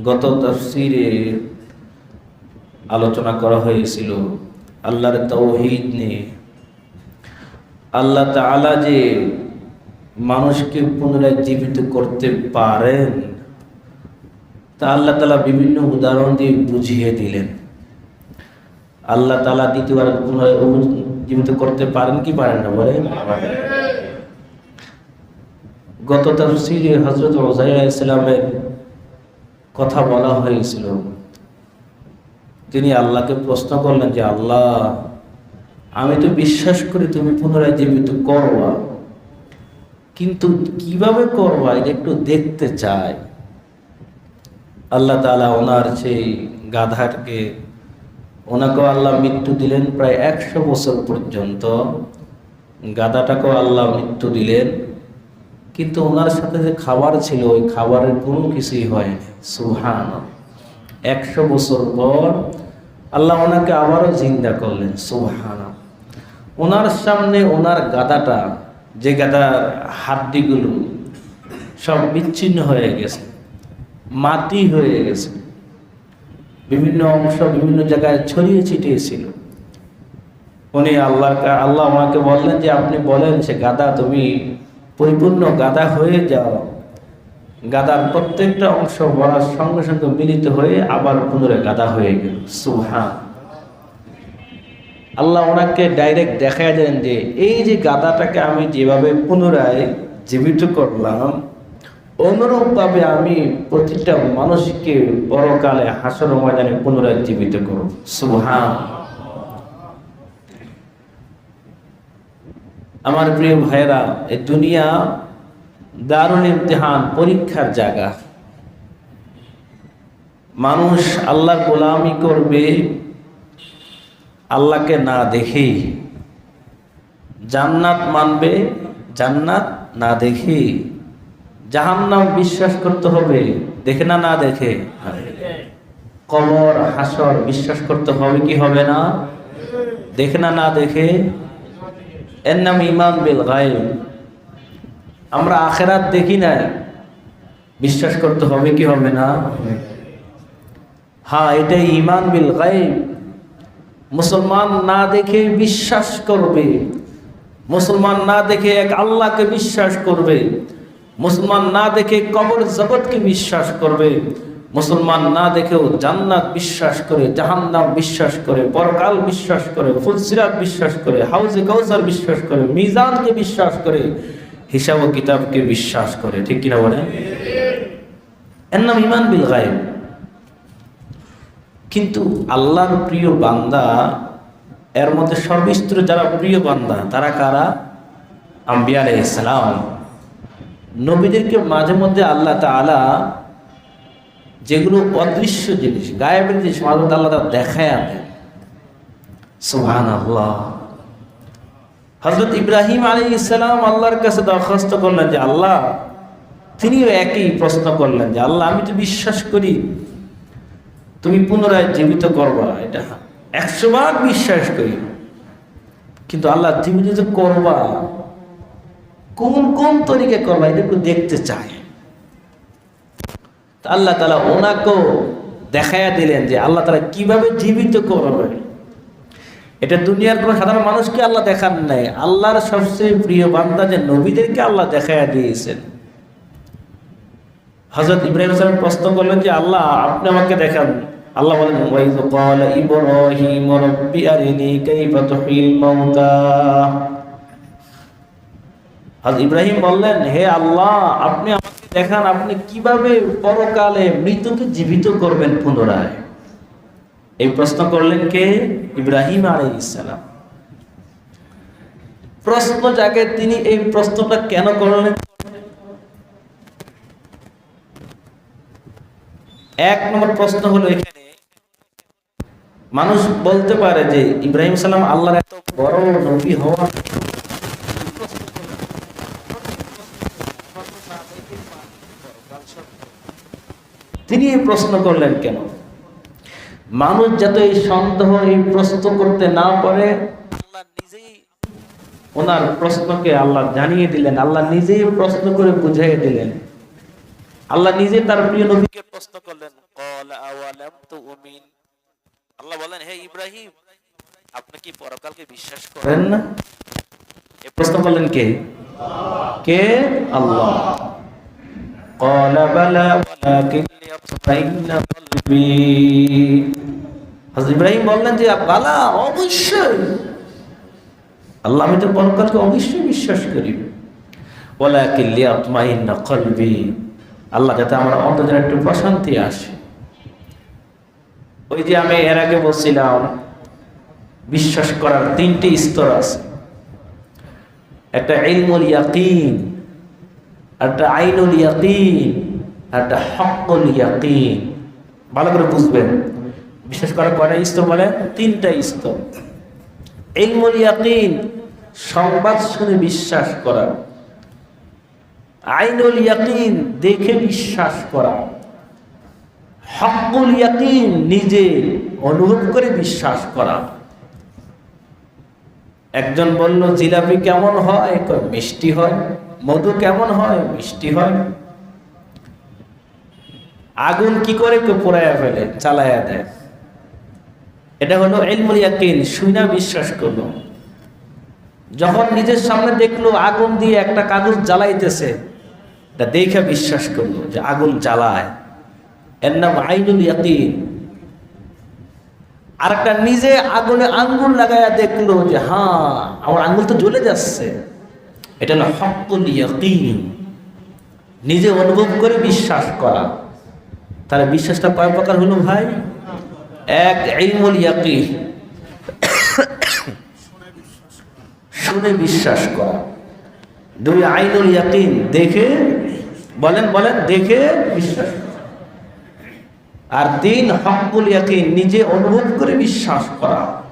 গত তফসিরে আলোচনা করা হয়েছিল আল্লাহর তৌহিদ নিয়ে। আল্লাহ তাআলা যে মানুষকে পুনরায় জীবিত করতে পারেন তা আল্লাহ তালা বিভিন্ন উদাহরণ দিয়ে বুঝিয়ে দিলেন। আল্লাহ তালা দ্বিতীয়বার পুনরায় জীবিত করতে পারেন কি পারেন না বলেন? গত তফসিরে হজরত ওজাইয়া ইসলামের কথা বলা হয়েছিল। তিনি আল্লাহকে প্রশ্ন করলেন যে, আল্লাহ, আমি তো বিশ্বাস করি তুমি পুনরায় জীবিত করবা কিন্তু কীভাবে করবা এটা একটু দেখতে চাই। আল্লাহ তালা ওনার সেই গাধাকে ওনাকেও আল্লাহ মৃত্যু দিলেন প্রায় একশো বছর পর্যন্ত। গাধাটাকেও আল্লাহ মৃত্যু দিলেন। কিন্তু ওনার সাথে যে খাবার ছিল, ওই খাবারের কোনো কিছুই হয়নি। সুহান একশো বছর পর আল্লাহ ওনাকে আবারও জিন্দা করলেন সুহান ওনার সামনে ওনার গাদাটা, যে গাদার হাড্ডিগুলো সব বিচ্ছিন্ন হয়ে গেছে, মাটি হয়ে গেছে। বিভিন্ন অংশ বিভিন্ন জায়গায় ছড়িয়ে ছিটিয়ে ছিল। উনি আল্লাহ আল্লাহ ওনাকে বললেন যে, আপনি বলেন সে গাদা তুমি পরিপূর্ণ গাদা হয়ে যাও গাদার প্রত্যেকটা অংশ বলার সঙ্গে সঙ্গে মিলিত হয়ে আবার পুনরায় গাদা হয়ে গেল। সুহা আল্লাহ ওনাকে ডাইরেক্ট দেখা দেন যে, এই যে গাদাটাকে আমি যেভাবে পুনরায় জীবিত করলাম, অনুরূপভাবে আমি প্রতিটা মানুষকে পরকালে হাসর ময়দানে পুনরায় জীবিত করব। সুহা আমার প্রিয় ভাইয়েরা, এই দুনিয়া দারুণ ইমতিহান, পরীক্ষার জায়গা। মানুষ আল্লাহর গোলামি করবে, আল্লাহকে না দেখেই জান্নাত মানবে, জান্নাত না দেখে। জাহান্নাম বিশ্বাস করতে হবে, দেখে না না দেখে। কবর, হাসর, বিশ্বাস করতে হবে কি হবে না? দেখে না না দেখে। এর নাম ইমান বিল গায়েব। আমরা আখেরাত দেখি না বিশ্বাস করতে হবে কি হবে না? হ্যাঁ এটাই ইমান বিল গায়েব। মুসলমান না দেখে বিশ্বাস করবে। মুসলমান না দেখে এক আল্লাহকে বিশ্বাস করবে। মুসলমান না দেখে কবর জগৎকে বিশ্বাস করবে। মুসলমান না দেখেও জান্নাত বিশ্বাস করে, জাহান্নাম বিশ্বাস করে, পরকাল বিশ্বাস করে, ফুলসিরাত বিশ্বাস করে, হাউজে কাউসার বিশ্বাস করে, মিজানকে বিশ্বাস করে, হিসাব ও কিতাবকে বিশ্বাস করে। ঠিক কিনা বলে এর নাম ইমান বিল গায়েব। কিন্তু আল্লাহর প্রিয় বান্দা, এর মধ্যে সর্বস্তর যারা প্রিয় বান্দা, তারা কারা? আম্বিয়া আলাইসালাম নবীদেরকে মাঝে মধ্যে আল্লাহ তালা যেগুলো অদৃশ্য জিনিস, গায়েবের জিনিস মাঝে আল্লাহ দেখায় দেন। সুহান আল্লাহ হজরত ইব্রাহিম আলী ইসলাম আল্লাহর কাছে দরখাস্ত করলেন যে, আল্লাহ, তিনিও একই প্রশ্ন করলেন যে, আল্লাহ, আমি তো বিশ্বাস করি তুমি পুনরায় জীবিত করবা, এটা একশো ভাগ বিশ্বাস করি। কিন্তু আল্লাহ, তুমি করবা, কোন কোন তরিকে করবা, এটা একটু দেখতে চায় আল্লাহ তালা ওনাকেও দেখাইয়া দিলেন যে আল্লাহ তালা কীভাবে জীবিত করবে। এটা দুনিয়ার কোনো সাধারণ মানুষকে আল্লাহ দেখান নাই। আল্লাহর সবচেয়ে প্রিয় বান্দা যে নবীদেরকে আল্লাহ দেখাইয়া দিয়েছেন। হজরত ইব্রাহিম সাহেব প্রশ্ন করলেন যে, আল্লাহ, আপনি আমাকে দেখান। আল্লাহ বলেন ইব্রাহিম রাব্বি আরিনি কাইফা মাউতা। হযরত ইব্রাহিম বললেন, হে আল্লাহ, আপনি আমাকে দেখান আপনি কীভাবে পরকালে মৃতকে জীবিত করবেন পুনরায়? এই প্রশ্ন করলেন কে? ইব্রাহিম আলাইহিস সালাম। প্রশ্ন যাকে তিনি এই প্রশ্নটা কেন করলেন? এক নম্বর প্রশ্ন হলো এখানে, মানুষ বলতে পারে যে ইব্রাহিম সালাম আল্লাহর এত বড় নবী হওয়া তিনি এই প্রশ্ন করলেন কেন মানুষ যাতে এই সন্দেহ এই প্রশ্ন করতে না পারে আল্লাহ নিজেই ওনার প্রশ্নকে আল্লাহ জানিয়ে দিলেন আল্লাহ নিজেই প্রশ্ন করে বুঝাই দিলেন আল্লাহ নিজে তার প্রিয় নবীকে প্রশ্ন করলেন কল আওয়ালাম তুমিন আল্লাহ বলেন হে ইব্রাহিম আপনি কি পরকালকে বিশ্বাস করেন না এ প্রশ্ন করলেন কে কে আল্লাহ قال بلى ولكن ইব্রাহিম বললেন যে অবশ্যই। আল্লাহ আমি তো অবশ্যই বিশ্বাস করি। আল্লাহ যাতে আমার একটু প্রশান্তি আসে। ওই যে আমি এর আগে বলছিলাম, বিশ্বাস করার তিনটি স্তর আছে। একটা ইলমুল ইয়াকিন, একটা আইনুল ইয়াকিন একটা হকুল ইয়াকিন। ভালো করে বুঝবেন। বিশেষ করে কয়টা স্তর বলে তিনটা স্তর ইলমুল ইয়াকিন, সংবাদ শুনে বিশ্বাস করা। আইনুল ইয়াকিন, দেখে বিশ্বাস করা। হকুল ইয়াকিন, নিজে অনুভব করে বিশ্বাস করা। একজন বলল, জিলাপি কেমন হয়? মিষ্টি হয়। মধু কেমন হয়? মিষ্টি হয়। আগুন কি করে কেউ পোড়াইয়া ফেলে, চালাইয়া দেয়। এটা হলো এলমুল ইয়াকিন, শুইনা বিশ্বাস করল। যখন নিজের সামনে দেখল আগুন দিয়ে একটা কাগজ জ্বালাইতেছে এটা দেখে বিশ্বাস করল যে আগুন জ্বালায়। এর নাম আইনুল ইয়াকিন। আর একটা নিজে আগুনে আঙ্গুল লাগাইয়া দেখল যে হ্যাঁ আমার আঙ্গুল তো জ্বলে যাচ্ছে। এটা হলো হকুল ইয়াকিন। নিজে অনুভব করে বিশ্বাস করা। তাহলে বিশ্বাসটা কয় প্রকার হলো ভাই? এক, ইলমুল ইয়াকিন। শুনে বিশ্বাস করা। দুই, আইনুল ইয়াকিন। দেখে, বলেন বলেন, দেখে বিশ্বাস। আর তিন হকুল ইয়াকিন। নিজে অনুভব করে বিশ্বাস করা।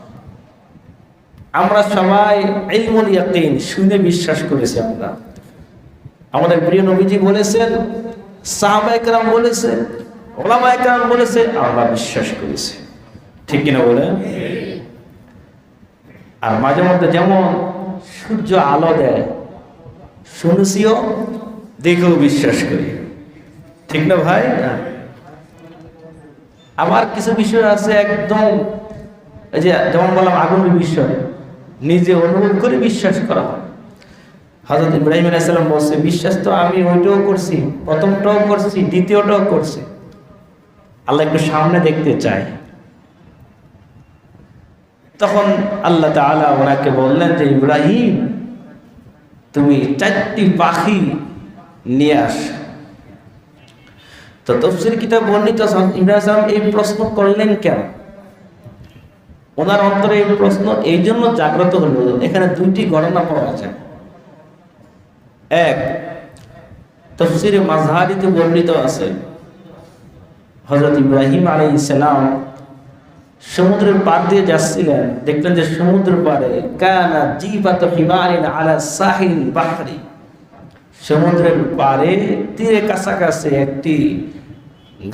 আমরা সবাই ইলমুল ইয়াকিন, শুনে বিশ্বাস করেছি আমরা। আমাদের প্রিয় নবীজি বলেছেন সাহাবা একরাম বলেছে ওলামা একরাম বলেছে আমরা বিশ্বাস করেছি। ঠিক কিনা বলেন? আর মাঝে মধ্যে যেমন সূর্য আলো দেয়, শুনেছিও, দেখেও বিশ্বাস করি। ঠিক না ভাই? আবার কিছু বিষয় আছে একদম, এই যে যেমন বললাম আগুনের বিষয়, নিজে অনুভব করে বিশ্বাস করা হয়। হজরত ইব্রাহিম আলাইসাল্লাম বলছে, বিশ্বাস তো আমি ওইটাও করছি, প্রথমটাও করছি, দ্বিতীয়টাও করছি। আল্লাহ একটু সামনে দেখতে চাই তখন আল্লাহ তাআলা ওনাকে বললেন যে, ইব্রাহিম, তুমি চারটি পাখি নিয়ে আস। তো তফসির কিতাব বর্ণিত ইব্রাহিম এই প্রশ্ন করলেন কেন? ওনার অন্তরে এই প্রশ্ন এই জন্য জাগ্রত হলো এখানে দুইটি গণনা পাওয়া যায়। এক তফসির মাঝহারিতে বর্ণিত আছে হজরত ইব্রাহিম আলী ইসলাম সমুদ্রের পার দিয়ে যাচ্ছিলেন। দেখলেন যে সমুদ্র পারে কানা জিবাত হিমারিন আলা সাহিল বাহরি। সমুদ্রের পারে তীরে কাছাকাছি একটি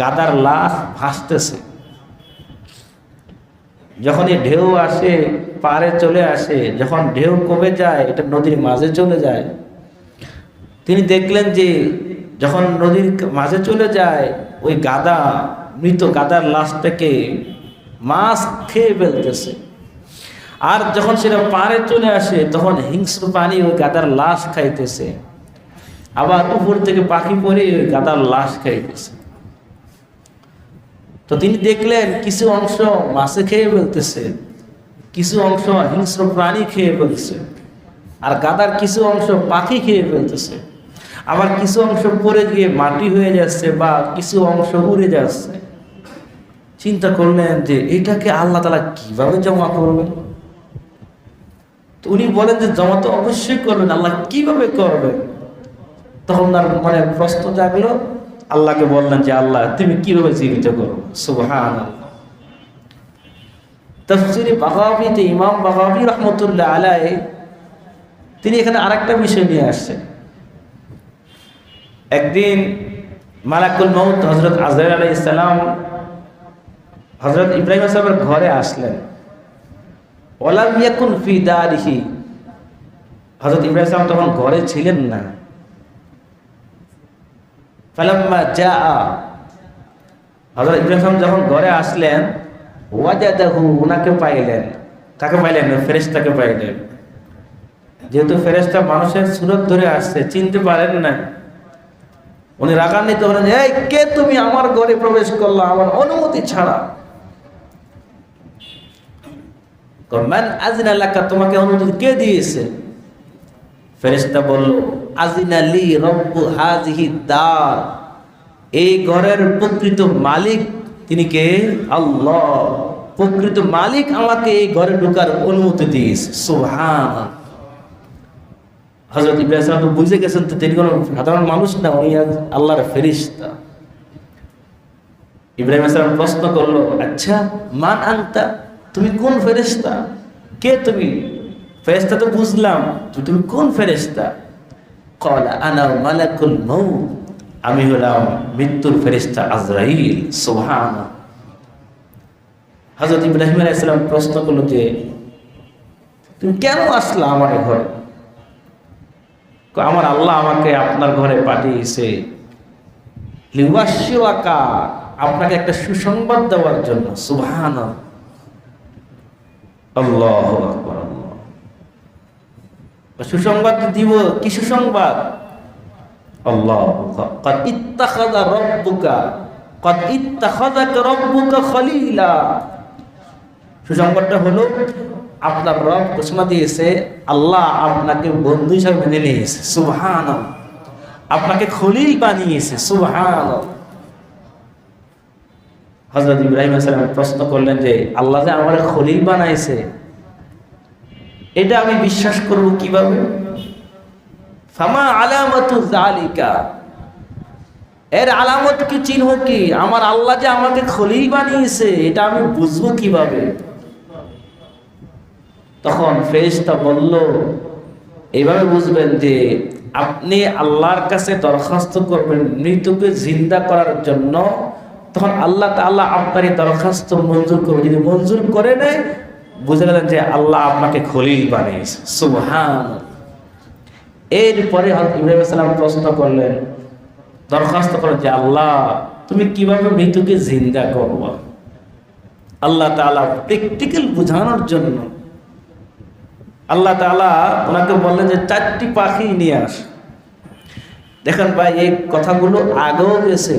গাদার লাশ ভাসতেছে। যখন এই ঢেউ আসে পারে চলে আসে, যখন ঢেউ কমে যায়, এটা নদীর মাঝে চলে যায়, তিনি দেখলেন যে যখন নদীর মাঝে চলে যায়, ওই গাদা, মৃত গাদার লাশটাকে মাছ খেয়ে ফেলতেছে। আর যখন সেটা পাড়ে চলে আসে, তখন হিংস্র পানি ওই গাদার লাশ খাইতেছে। আবার উপর থেকে পাখি পরে ওই গাদার লাশ খাইতেছে। তো তিনি দেখলেন, কিছু অংশ মাছে খেয়ে ফেলতেছে, কিছু অংশ হিংস্র প্রাণী খেয়ে ফেলছে, আর গাদার কিছু অংশ পাখি খেয়ে ফেলতেছে। আবার কিছু অংশ পড়ে গিয়ে মাটি হয়ে যাচ্ছে বা কিছু অংশ উড়ে যাচ্ছে। চিন্তা করলেন যে এটাকে আল্লাহ তালা কীভাবে জমা করবেন? উনি বলেন যে জমা তো অবশ্যই করবেন, আল্লাহ কীভাবে করবেন? তখন তার মানে প্রশ্ন জাগলো, আল্লাহকে বললেন যে আল্লাহ, তুমি কীভাবে জীবিত করো? সুবহান তফসিরি বাগাবিতে ইমাম বাগাবি রহমতুল্লাহ আলাই তিনি এখানে আরেকটা বিষয় নিয়ে আসছেন। একদিন মালাকুল মৌত হজরত আজর আলাই ইসলাম হজরত ইব্রাহিম সাহেবের ঘরে আসলেন। ওলাম ইয়াকুন ফি দারিহি। হজরত ইব্রাহিম সাহেব তখন ঘরে ছিলেন না। ফালাম্মা যা হযরত ইব্রাহিম সালাম যখন ঘরে আসলেন, ওয়াজাদাহু, উনাকে পাইলেন। কাকে পাইলেন? ফেরেশতাকে পাইলেন। যেহেতু ফেরেশতা মানুষের সুরত ধরে আসছে, চিনতে পারেন না উনি রাগান্বিত হলেন, এই কে তুমি? আমার ঘরে প্রবেশ করলা, আমার অনুমতি ছাড়া। মান আজিনা লাকা? তোমাকে অনুমতি কে দিয়েছে? ফেরেশতা বলল আজিনা লি রব্বু হাজিহি দার এই ঘরের প্রকৃত মালিক তিনি কে? আল্লাহ। প্রকৃত মালিক আমাকে এই ঘরে ঢোকার অনুমতি দিয়েছে। সুবহান হজরত ইব্রাহিম তো বুঝে গেছেন তো তিনি কোনো সাধারণ মানুষ না, উনি আল্লাহর ফেরিস্তা ইব্রাহিম সালাম প্রশ্ন করল আচ্ছা মান আনতা? তুমি কোন ফেরেস্তা কে তুমি? ফেরেস্তা তো বুঝলাম তুমি কোন ফেরেস্তা কলা আনা মালাকুল মৌত আমি হলাম মৃত্যুর ফেরেস্তা আজরাইল সোহান হজরত ইব্রাহিম আলাইসালাম প্রশ্ন করল যে, তুমি কেন আসলা আমার ঘরে? আমার আল্লাহ আমাকে আপনার ঘরে পাঠিয়েছে। আপনাকে একটা সুসংবাদ দেওয়ার জন্য। সুভান আল্লাহ সুসংবাদ দিব, কি সুসংবাদ? আল্লাহ খলিলা। সুসংবাদটা হলো আপনার রব ঘোষণা দিয়েছে, আল্লাহ আপনাকে বন্ধু হিসাবে মেনে নিয়েছে। সুবহান আপনাকে খলিল বানিয়েছে সুবহান হজরত ইব্রাহিম সালাম প্রশ্ন করলেন যে, আল্লাহ যে আমার খলিল বানাইছে, এটা আমি বিশ্বাস করব কীভাবে? ফামা আলামতু জালিকা এর আলামত কি, চিহ্ন কি? আমার আল্লাহ যে আমাকে খলিল বানিয়েছে, এটা আমি বুঝব কীভাবে? তখন ফেরেশতা বলল এইভাবে বুঝবেন যে আপনি আল্লাহর কাছে দরখাস্ত করবেন মৃত্যুকে জিন্দা করার জন্য, তখন আল্লাহ তাআলা আপনার এই দরখাস্ত মঞ্জুর করবে। যদি মঞ্জুর করে নেয়, বুঝে গেলেন যে আল্লাহ আপনাকে খলিল বানিয়েছে। সুবহান এরপরে ইব্রাহিম প্রশ্ন করলেন, দরখাস্ত করলেন যে আল্লাহ, তুমি কীভাবে মৃত্যুকে জিন্দা করবা? আল্লাহ তাআলা প্র্যাকটিক্যাল বোঝানোর জন্য আল্লাহ তাআলা ওনাকে বললেন যে, চারটি পাখি নিয়ে আস। দেখেন ভাই, এই কথাগুলো আগেও গেছে।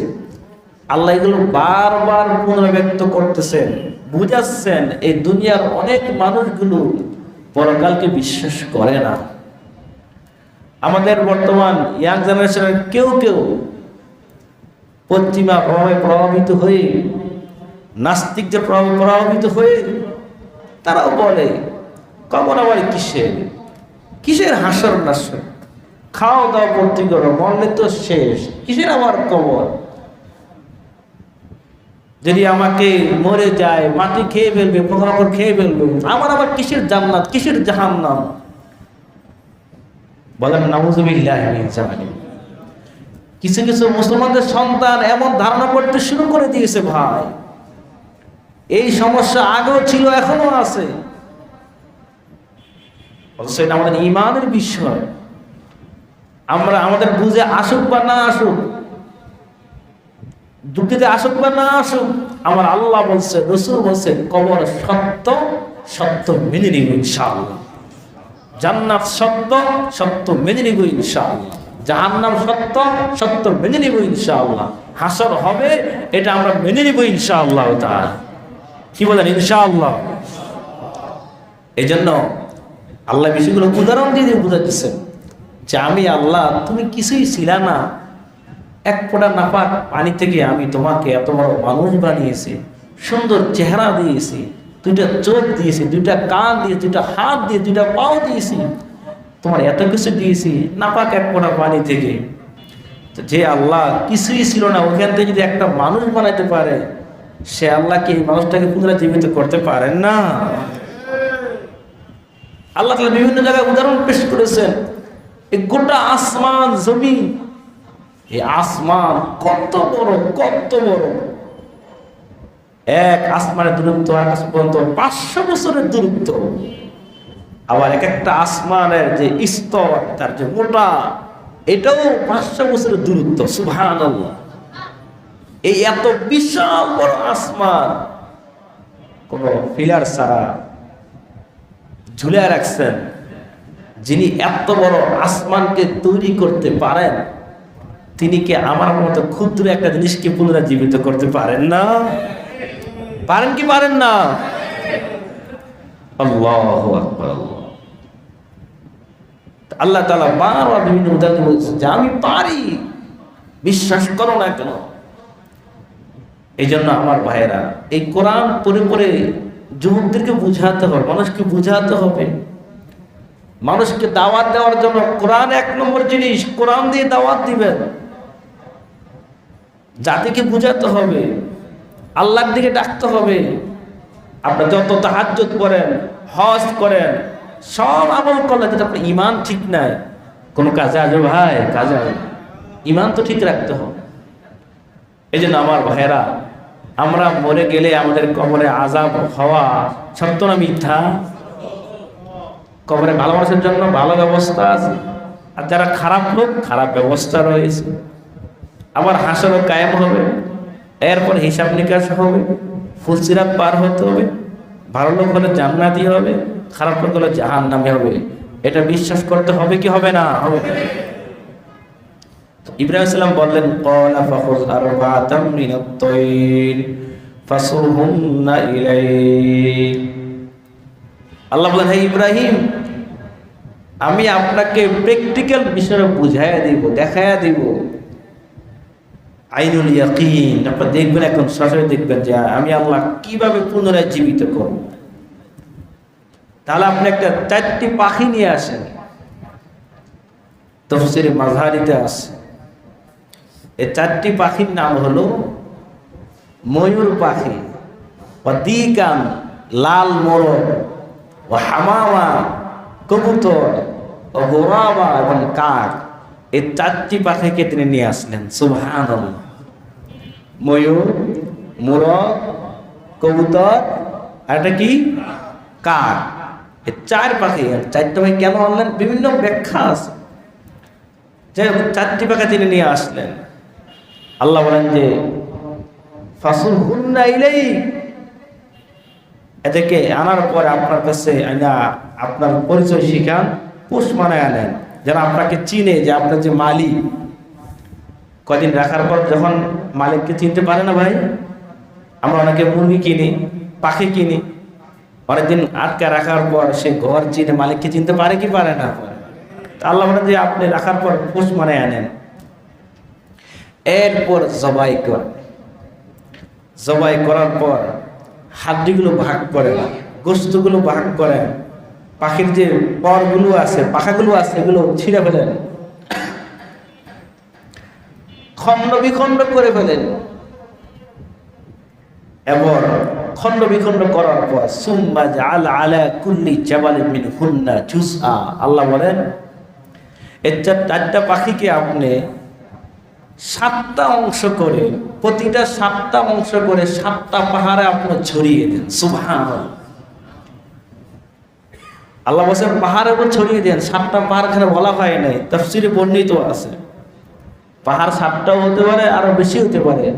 আল্লাহ এগুলো বারবার পুনরাবৃত্ত করতেছেন, বুঝাচ্ছেন। এই দুনিয়ার অনেক মানুষগুলো পরকালকে বিশ্বাস করে না। আমাদের বর্তমান ইয়াং জেনারেশনের কেউ কেউ পশ্চিমা প্রভাবে প্রভাবিত হয়ে, নাস্তিক যে প্রভাবে প্রভাবিত হয়ে, তারাও বলে কবর আবার কিসের? কিসের হাসর নাসর? খাওয়া দাওয়া করতে করো মরলে তো শেষ। কিসের আমার কবর? যদি আমাকে মরে যায়, মাটি খেয়ে ফেলবে, পোকামাকড় খেয়ে ফেলবে, আমার আবার কিসের জান্নাত, কিসের জাহান্নাম? বলেন, নাউজুবিল্লাহ মিন জালিম কিছু কিছু মুসলমানদের সন্তান এমন ধারণা করতে শুরু করে দিয়েছে, ভাই। এই সমস্যা আগেও ছিল এখনও আছে। অথচ এটা আমাদের ইমানের বিষয়। আমরা আমাদের বুঝে আসুক বা না আসুক, দুঃখিতে আসুক বা না আসুক, আমার আল্লাহ বলছে, রসুল বলছে, কবর সত্য সত্য মেনে নিব ইনশাআল্লাহ। জান্নাত সত্য সত্য মেনে নিব ইনশাআল্লাহ। জাহান্নাম সত্য সত্য মেনে নিব ইনশাআল্লাহ। হাসর হবে, এটা আমরা মেনে নিব ইনশাআল্লাহ তার কি বলেন ইনশাআল্লাহ? এই জন্য আল্লাহ বিষয়গুলো উদাহরণ দিয়ে দিয়ে বুঝাচ্ছেন যে আমি আল্লাহ, তুমি কিছুই ছিল না। এক ফোঁটা নাপাক পানি থেকে আমি তোমাকে এত বড় মানুষ বানিয়েছি, সুন্দর চেহারা দিয়েছি, দুইটা চোখ দিয়েছি, দুইটা কান দিয়ে দুইটা হাত দিয়ে, দুইটা পাও দিয়েছি, তোমার এত কিছু দিয়েছি নাপাক এক ফোঁটা পানি থেকে। তো যে আল্লাহ কিছুই ছিল না, ওখান থেকে যদি একটা মানুষ বানাইতে পারে, সে আল্লাহকে এই মানুষটাকে পুনরায় জীবিত করতে পারেন না। আল্লাহ তালা বিভিন্ন জায়গায় উদাহরণ পেশ করেছেন। এই গোটা আসমান জমি এই আসমান কত বড় কত বড়। এক আসমানের দূরত্ব আকাশ পর্যন্ত পাঁচশো বছরের দূরত্ব। আবার এক একটা আসমানের যে স্তর, তার যে মোটা, এটাও পাঁচশো বছরের দূরত্ব সুভান এই এত বিশাল বড় আসমান, কোন ফিলার ছাড়া ঝুলে রাখছেন, যিনি এত বড় আসমানকে তৈরি করতে পারেন, তিনি কি আমার মতো ক্ষুদ্র একটা জিনিসকে পুনরাজীবিত করতে পারেন না? পারেন কি পারেন না? আল্লাহ আল্লাহ। আল্লাহ তালা বারবার বিভিন্ন উদাহরণ বলছে, যে আমি পারি, বিশ্বাস করো না কেন? এই জন্য আমার ভাইয়েরা, এই কোরআন পরে পড়ে যুবকদেরকে বুঝাতে হবে মানুষকে বুঝাতে হবে মানুষকে দাওয়াত দেওয়ার জন্য কোরআন এক নম্বর জিনিস কোরআন দিয়ে দাওয়াত দিবেন জাতিকে বুঝাতে হবে আল্লাহর দিকে ডাকতে হবে আপনার যত তাহাজ্জুদ করেন হজ করেন সব আমল করলে যদি আপনার ইমান ঠিক নাই কোনো কাজে আসবে ভাই কাজে আসবে ইমান তো ঠিক রাখতে হবে এই জন্য আমার ভাইয়েরা আমরা মরে গেলে আমাদের কবরে আজাব হওয়া সত্য না মিথ্যা? কবরে ভালো মানুষের জন্য ভালো ব্যবস্থা আছে। আর যারা খারাপ লোক, খারাপ ব্যবস্থা রয়েছে। আবার হাসরও কায়েম হবে। এরপর হিসাব নিকাশ হবে। ফুলসিরাত পার হতে হবে। ভালো লোক হলে জান্নাতি হবে। খারাপ লোক হলে জাহান নামে হবে। এটা বিশ্বাস করতে হবে কি হবে না? হবে ইব্রাহিম সাল্লাম বললেন কলা ফাখুজ তাইর ফাসুরহুন্না ইলাইক আল্লাহ বলেন, হে ইব্রাহিম, আমি আপনাকে প্র্যাকটিক্যাল বিষয় বুঝাইয়া দিব, দেখাইয়া দিব। আইনুল ইয়াকিন, আপনার দেখবেন এখন, সরাসরি দেখবেন যে আমি আল্লাহ কীভাবে পুনরায় জীবিত করব। তাহলে আপনি একটা চারটি পাখি নিয়ে আসেন। তফসিরে মাঝারিতে আসে এই চারটি পাখির নাম হলো ময়ূর পাখি দিকান লাল মোরগ ও হামামা, কবুতর ও গোরাবা এবং কাক। এই চারটি পাখিকে তিনি নিয়ে আসলেন সুভান ময়ূর, মোরগ, কবুতর, আর এটা কি? কাক। এই চার পাখি চারটা পাখি কেন আনলেন? বিভিন্ন ব্যাখ্যা আছে। যে চারটি পাখি তিনি নিয়ে আসলেন। আল্লাহ বলেন যে ফাসুল হুন্না ইলেই এদেরকে আনার পরে আপনার কাছে আইনা আপনার পরিচয় শিখান পোষ মানায় আনেন। যেন আপনাকে চিনে যে আপনার যে মালিক। কদিন রাখার পর যখন মালিককে চিনতে পারে না ভাই আমরা অনেকে মুরগি কিনি পাখি কিনি অনেকদিন আটকা রাখার পর সে ঘর চিনে মালিককে চিনতে পারে কি পারে না? আল্লাহ বলেন যে আপনি রাখার পর পোষ মানায় আনেন। এরপর জবাই কর। জবাই করার পর হাড্ডিগুলো ভাগ করে না গোস্তগুলো ভাগ করে, পাখির যে পরগুলো আছে, পাখাগুলো আছে, এগুলো ছিঁড়ে ফেলেন। খণ্ড বিখণ্ড করে ফেলেন। এবার খণ্ড বিখণ্ড করার পর, সুম্মা আল আলা কুল্লি জাবালিন মিন হুন্না জুসআ আল্লাহ বলেন এর চারটা পাখিকে আপনি সাতটা অংশ করে, প্রতিটা সাতটা অংশ করে সাতটা পাহাড়ে আপনি ছড়িয়ে দেন সুভান আল্লাহ বলছেন পাহাড়ের উপর ছড়িয়ে দেন, সাতটা পাহাড় এখানে বলা হয় নাই, তফসিরে বর্ণিত আছে। পাহাড় সাতটাও হতে পারে, আরও বেশি হতে পারে।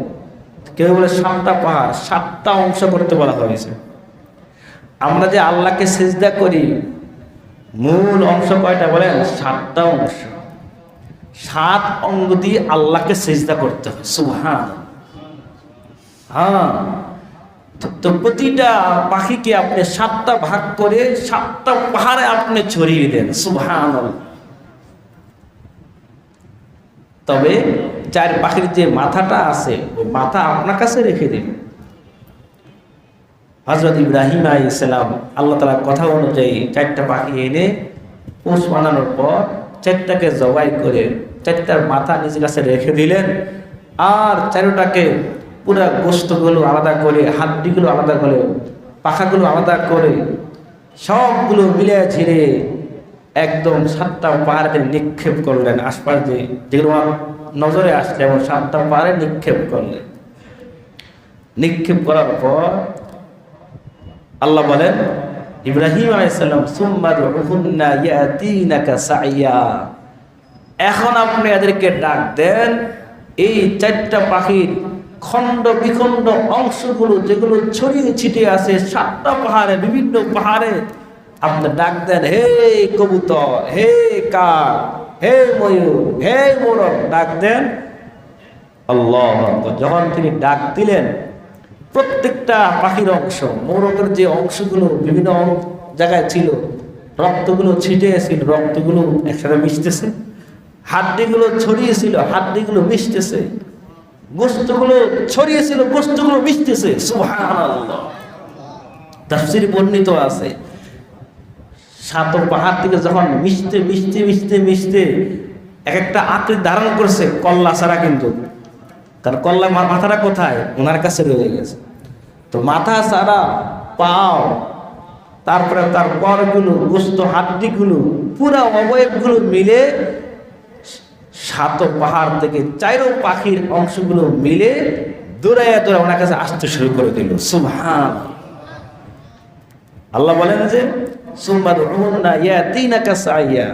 কেউ বলে সাতটা পাহাড়, সাতটা অংশ করতে বলা হয়েছে। আমরা যে আল্লাহকে সেজদা করি, মূল অংশ কয়টা বলেন? সাতটা অংশ। সাত অঙ্গ দিয়ে আল্লাহকে সেজদা করতে হয় সুহান হ্যাঁ। তো প্রতিটা পাখিকে আপনি সাতটা ভাগ করে সাতটা পাহাড়ে আপনি ছড়িয়ে দেন সুহান তবে চার পাখির যে মাথাটা আছে, ওই মাথা আপনার কাছে রেখে দিন। হজরত ইব্রাহিম আলী ইসলাম আল্লাহ তালার কথা অনুযায়ী চারটা পাখি এনে পোষ বানানোর পর চারটাকে জবাই করে চারটার মাথা নিজের কাছে রেখে দিলেন। আর চারোটাকে পুরো গোস্তগুলো আলাদা করে, হাড্ডিগুলো আলাদা করে, পাখাগুলো আলাদা করে সবগুলো মিলে ঝিরে একদম সাতটা পাহাড়ে নিক্ষেপ করলেন। আশপাশ দিয়ে যেগুলো আমার নজরে আসলে এবং সাতটা পাহাড়ে নিক্ষেপ করলেন। নিক্ষেপ করার পর আল্লাহ বলেন, ইব্রাহিম আলাইসাল্লাম সাইয়া। এখন আপনি এদেরকে ডাক দেন, এই চারটা পাখির খণ্ড বিখণ্ড অংশগুলো যেগুলো ছড়িয়ে ছিটিয়ে আছে, সাতটা পাহাড়ে, বিভিন্ন পাহাড়ে, আপনি ডাক দেন, হে কবুতর, হে কাক, হে ময়ূর, হে মোরক ডাক দেন। আল্লাহ যখন তিনি ডাক দিলেন, প্রত্যেকটা পাখির অংশ মোরকের যে অংশগুলো বিভিন্ন জায়গায় ছিল, রক্তগুলো ছিটিয়েছিল রক্তগুলো একসাথে মিশতেছে। হাড্ডিগুলো ছড়িয়েছিল, হাড্ডিগুলো মিশতেছে। গোস্তগুলো ছড়িয়েছিল, গোস্তগুলো মিশতেছে। তাফসীর বর্ণিত আছে। সাত পাহাড় থেকে যখন মিশতে মিশতে মিশতে মিশতে এক একটা আকৃতি ধারণ করছে কল্লা ছাড়া কিন্তু। কারণ কল্লা মাথাটা কোথায়? ওনার কাছে রয়ে গেছে। তো মাথা ছাড়া পাও, তারপরে তার পরগুলো, গোস্ত হাড্ডিগুলো, পুরো অবয়বগুলো মিলে সাত পাহাড় থেকে চাইরো পাখির অংশগুলো মিলে দৌড়ে দৌড়ে ওনার কাছে আসতে শুরু করে দিল। সুবহান আল্লাহ বলেন যে সাইয়া।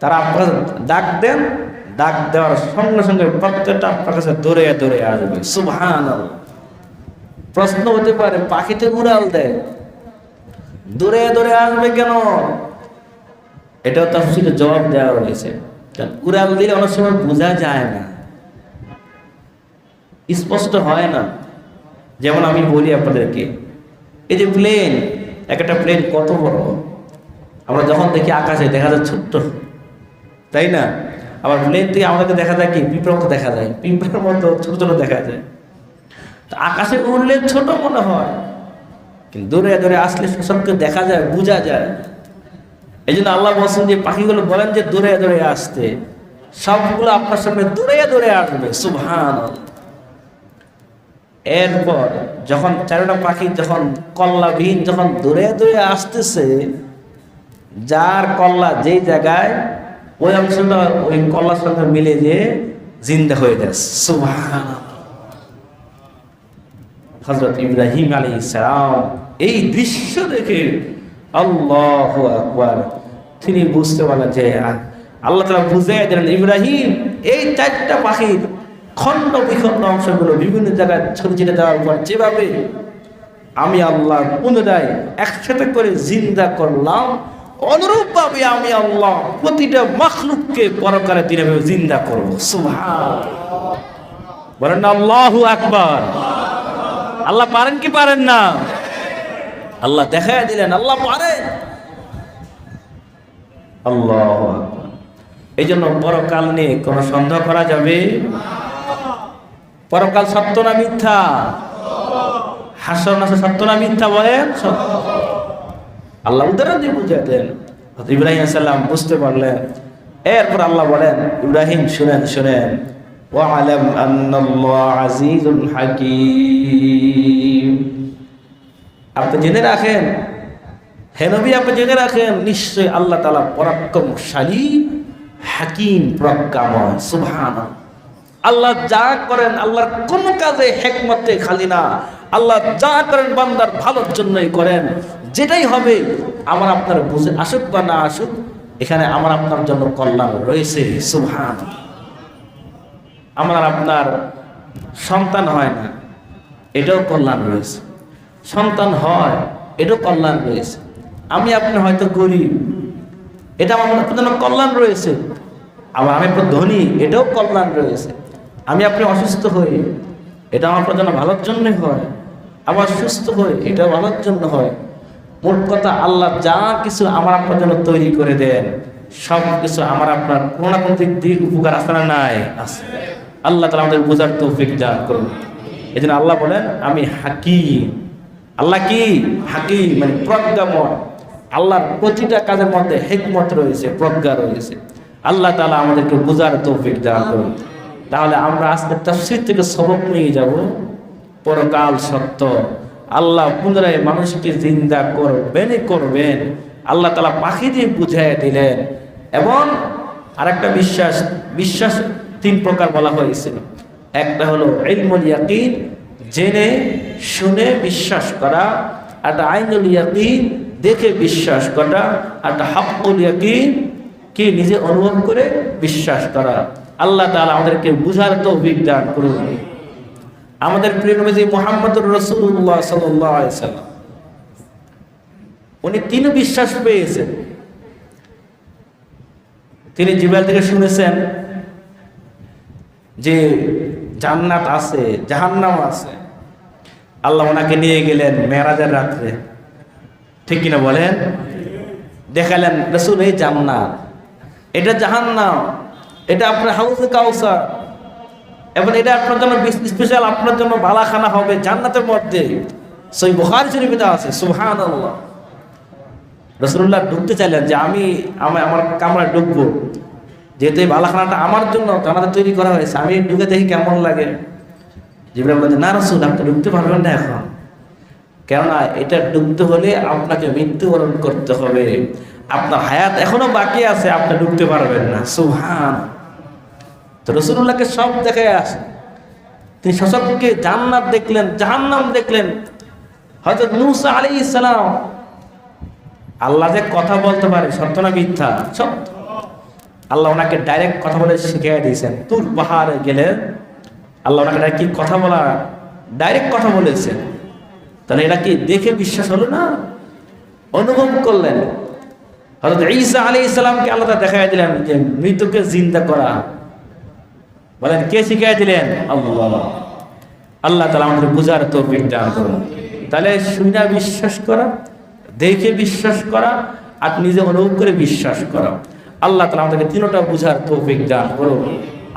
তারা ডাক দেন, ডাক দেওয়ার সঙ্গে সঙ্গে প্রত্যেকটা আপনার কাছে দৌড়ে দৌড়ে আসবে। সুবহান প্রশ্ন হতে পারে, পাখিতে উড়াল দেয়। দূরে দূরে আসবে কেন? এটাও তাফসিলে জবাব দেওয়া হয়েছে। কারণ উড়াল দিলে অনেক সময় বোঝা যায় না। স্পষ্ট হয় না। যেমন আমি বলি আপনাদেরকে, এই যে প্লেন একটা প্লেন কত বড়? আমরা যখন দেখি আকাশে, দেখা যায় ছোট্ট। তাই না? আবার প্লেন থেকে আমাদেরকে দেখা যায় কি? পিঁপড়ার মতো দেখা যায়। পিঁপড়ার মতো ছোট ছোট দেখা যায়। তো আকাশে উড়লে ছোট মনে হয়। কিন্তু দূরে দূরে আসলে সবকে দেখা যায়, বোঝা যায় এই জন্য আল্লাহ বলছেন যে, পাখিগুলো বলেন যে, দূরে দূরে আসতে। সবগুলো আপনার সামনে দূরে দূরে আসবে সুভান এরপর যখন চারোটা পাখি যখন কল্লাবিহীন যখন দূরে দূরে আসতেছে, যার কল্লা যেই জায়গায়, ওই অংশটা ওই কল্লার সঙ্গে মিলে যে জিন্দা হয়ে যাচ্ছে সুভান হজরত ইব্রাহিম আলী সালাম এই দৃশ্য দেখে আল্লাহ আকবার। তিনি বুঝতে পারলেন যে আল্লাহ তালা বুঝে দিলেন, ইব্রাহিম, এই চারটা পাখির খণ্ড বিখণ্ড অংশগুলো বিভিন্ন জায়গায় ছড়িয়ে দেওয়ার পর যেভাবে আমি আল্লাহ পুনরায় একসাথে করে জিন্দা করলাম, অনুরূপভাবে আমি আল্লাহ প্রতিটা মখলুককে পরকালে দিনে জিন্দা করব। বলেন আল্লাহু আকবার। আল্লাহ পারেন কি পারেন না? আল্লাহ দেখায় দিলেন আল্লাহ পারেন আল্লাহ এই জন্য পরকাল নিয়ে কোনো সন্দেহ করা যাবে? পরকাল সত্য না মিথ্যা? হাসর না সত্য না মিথ্যা বলেন? সত্য। আল্লাহ উদাহরণ দিয়ে বুঝে দেন ইব্রাহিম সাল্লাম বুঝতে পারলেন। এরপর আল্লাহ বলেন ইব্রাহিম শুনেন শুনেন। ওয়ালাম আন্নাল্লাহ আজিজুল হাকিম। আপনি জেনে রাখেন। হে নবী, আপনি জেনে রাখেন নিশ্চয় আল্লাহ তাআলা পরাক্রমশালী, হাকিম প্রজ্ঞাময় সুবহান আল্লাহ যা করেন, আল্লাহর কোন কাজে হেকমতে খালি না। আল্লাহ যা করেন, বান্দার ভালোর জন্যই করেন। যেটাই হবে, আমার আপনার বুঝে আসুক বা না আসুক, এখানে আমার আপনার জন্য কল্যাণ রয়েছে সুবহান আমার আপনার সন্তান হয় না, এটাও কল্যাণ রয়েছে। সন্তান হয়, এটাও কল্যাণ রয়েছে। আমি, আপনি হয়তো গরিব, এটা আমার জন্য কল্যাণ রয়েছে। আবার আমি আপনার ধনী, এটাও কল্যাণ রয়েছে। আমি, আপনি অসুস্থ হই এটা আমার জন্য ভালোর জন্যই হয়। আবার সুস্থ হই এটাও ভালোর জন্য হয়। মোট কথা, আল্লাহ যা কিছু আমার আপনার জন্য তৈরি করে দেন, সব কিছু আমার আপনার কোনো না কোনো দিক উপকার আসে না নাই? আছে। আল্লাহ তালা আমাদের বোঝার তৌফিক দান করুন। এই জন্য আল্লাহ বলেন, আমি হাকিম। আল্লাহ কি? হাকিম মানে প্রজ্ঞাময় আল্লাহর প্রতিটা কাজের মধ্যে হেকমত রয়েছে, প্রজ্ঞা রয়েছে। আল্লাহ তালা আমাদেরকে বোঝার তৌফিক দান করুন। তাহলে আমরা আজকে তফসির থেকে সবক নিয়ে যাব। পরকাল সত্য। আল্লাহ পুনরায় মানুষকে জিন্দা করবেনই করবেন। আল্লাহ তালা পাখি দিয়ে বুঝাই দিলেন। এবং আরেকটা বিশ্বাস বিশ্বাস তিন প্রকার বলা হয়েছিল। একটা হলো ইলমুল ইয়াকিন জেনে, শুনে বিশ্বাস করা একটা আইনুল ইয়াকিন দেখে বিশ্বাস করা একটা হাক্কুল ইয়াকিন কি নিজে অনুভব করে বিশ্বাস করা। আল্লাহ তাআলা আমাদেরকে বুঝার তৌফিক দান করুন। আমাদের প্রিয় নবী মুহাম্মদুর আলাইহি সাল্লাম, উনি তিন বিশ্বাস পেয়েছেন? তিনি জিবাল থেকে শুনেছেন যে জান্নাত আছে, জাহান্নাম আছে। আল্লাহ ওনাকে নিয়ে গেলেন মেরাজের রাত্রে। ঠিক কিনা বলেন? দেখালেন, রসুল, এই জান্নাত, এটা জাহান্নাম, এটা আপনার হাউসে কাউসার, এবং এটা আপনার জন্য স্পেশাল আপনার জন্য বালাখানা হবে জান্নাতের মধ্যে। সেই বুখারি শরীফে আছে সুহান আল্লাহ রসুল্লাহ ঢুকতে চাইলেন যে, আমি আমার আমার কামরায় ঢুকবো। যেহেতু এই বালাখানাটা আমার জন্য জানাতে তৈরি করা হয়েছে, আমি ঢুকে দেখি কেমন লাগে। জিবরাইল বলছে, না রসুল, আপনি ঢুকতে পারবেন না এখন। কেননা এটা ডুবতে হলে আপনাকে মৃত্যুবরণ করতে হবে। আপনার হায়াত এখনও বাকি আছে, আপনি ডুবতে পারবেন না। সুহান তো রসুল্লাহকে সব দেখায় আসে। তিনি শশককে জান্নাত দেখলেন, জাহান্নাম দেখলেন। হয়তো মুসা আলী ইসলাম আল্লাহ যে কথা বলতে পারে, সত্য না মিথ্যা? সত্য। আল্লাহ ওনাকে ডাইরেক্ট কথা বলে শিখিয়ে দিয়েছেন। তুর পাহাড়ে গেলে আল্লাহ ওনাকে কি কথা বলা ডাইরেক্ট কথা বলেছেন তাহলে এটা কি দেখে বিশ্বাস হলো না? অনুভব করলেন। হয়তো ঈসা আলী ইসলামকে আল্লাহ দেখাই দিলেন যে মৃতকে জিন্দা করা। বলেন, কে শিখাই দিলেন? আল্লাহ। আল্লাহ তালা আমাদের বুঝার তো করুন। তাহলে শুনে বিশ্বাস করা, দেখে বিশ্বাস করা, আর নিজে অনুভব করে বিশ্বাস করা। আল্লাহ তালা আমাদেরকে তিনটা বুঝার তৌফিক দান করুন।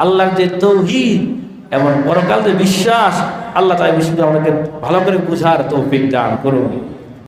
আল্লাহর যে তৌহিদ এবং পরকাল যে বিশ্বাস, আল্লাহ তালা বিষয়টা আমাদেরকে ভালো করে বুঝার তৌফিক দান করুন।